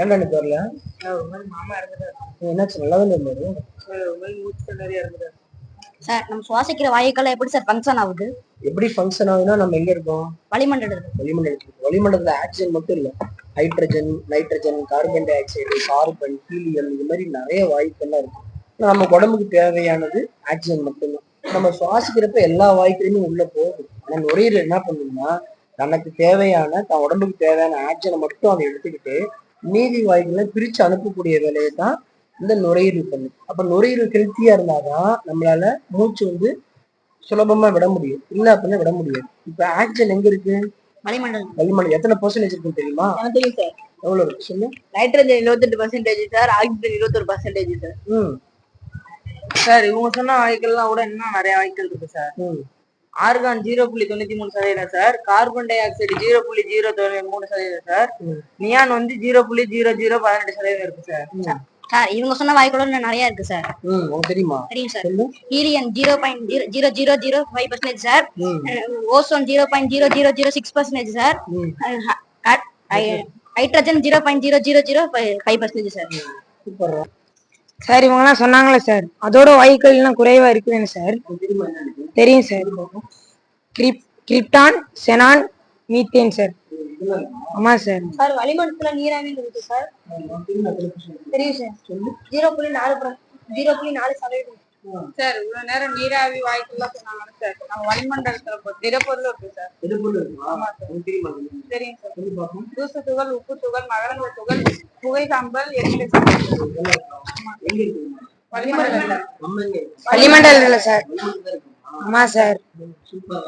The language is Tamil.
ஏன்டா எனக்கு வரல? ஒரு மாதிரி மாமா இறந்துட்டாரு. என்னாச்சு நல்லாவே இருந்தாரு ஒரு மாதிரி மூச்சு நிறைய இறந்துட்டாரு. சார் நம்ம சுவாசிக்கிற வாயுக்கள் எப்படி சார் ஃபங்க்ஷன் ஆகுது? எப்படி ஃபங்க்ஷன் ஆகுதுன்னா நம்ம எங்க இருக்கோம்? வளிமண்டலத்தில் வளிமண்டலத்துக்கு வளிமண்டலத்துல ஆக்சிஜன் மட்டும் இல்ல. Hydrogen nitrogen carbon dioxide carbon helium இது மாதிரி நிறைய வாயுக்கள்லாம் இருக்கு. நம்ம உடம்புக்கு தேவையானது ஆக்சிஜன் மட்டும்தான். நம்ம சுவாசிக்கிறப்ப எல்லா வாயுக்களையுமே உள்ள போகுது. ஆனா நுரையீரல் என்ன பண்ணுதுன்னா தனக்கு தேவையான தன் உடம்புக்கு தேவையான ஆக்சிஜனை மட்டும் அதை எடுத்துக்கிட்டு மீதி வாயுக்களை பிரிச்சு அனுப்பக்கூடிய வேலையை தான் இந்த நுரையீரல் பண்ணுது அப்ப நுரையீரல் ஹெல்த்தியா இருந்தாதான் நம்மளால மூச்சு வந்து சுலபமா விட முடியும். இல்ல அப்படின்னா விட முடியாது. இப்ப ஆக்சிஜன் எங்க இருக்கு? வளிமண்டலம் வளிமண்டலம் எத்தனை பர்சன்டேஜ் இருக்குன்னு தெரியுமா? தெரியும் சார். எவ்வளவு இருக்கு? சொல்லு. நைட்ரஜன் இருபத்தெட்டு பர்சன்டேஜ் சார் ஆக்சிஜன் இருபத்தொரு பர்சன்டேஜ் சார். ம். சார் இவங்க சொன்ன வாய்க்கள்லாம் கூட இன்னும் நிறைய வாய்க்கள் இருக்கு சார். ம். ஆர்கான் ஜீரோ புள்ளி தொண்ணூத்தி மூணு சதவீதம் sir carbon dioxide zero புள்ளி ஜீரோ மூணு சதவீதம் சார். நியான் வந்து ஜீரோ புள்ளி ஜீரோ ஜீரோ பதினெட்டு சதவீதம் இருக்கு சார் சார் இவங்க சொன்ன வாயுக்களோட இன்னும் நிறைய இருக்கு சார் தெரியுமா? தெரியும் sir helium zero point zero zero zero zero five percentage sir ozone zero point zero zero zero six percentage sir hydrogen zero point zero zero zero five percentage sir super sir இவங்கெல்லாம் சொன்னாங்களே சார். அதோட வாயுக்கள் எல்லாம் குறைவா இருக்குதுன்னு சார். தெரியுமா sir. Kryp krypton xenon methane sir. ஆமா சார். சார் வளிமண்டலத்துல நீராவி இருக்கு சார். தெரியும் சார். ஜீரோ புள்ளி நாலு ஜீரோ புள்ளி நாலு சதவீதம். சார் இவ்வளவு நேரம் நீராவி வாய்க்கெல்லாம் சொன்னாங்க சார். நம்ம வளிமண்டலத்துல திடப்பொருள் இருக்கு சார். இருக்குமா? உனக்கு தெரியுமா சார். தூசு துகள் உப்பு துகள் மகரந்த துகள் புகை சாம்பல் எரிமலை வளிமண்டலத்துல சார்? ஆமா சார். சூப்பர்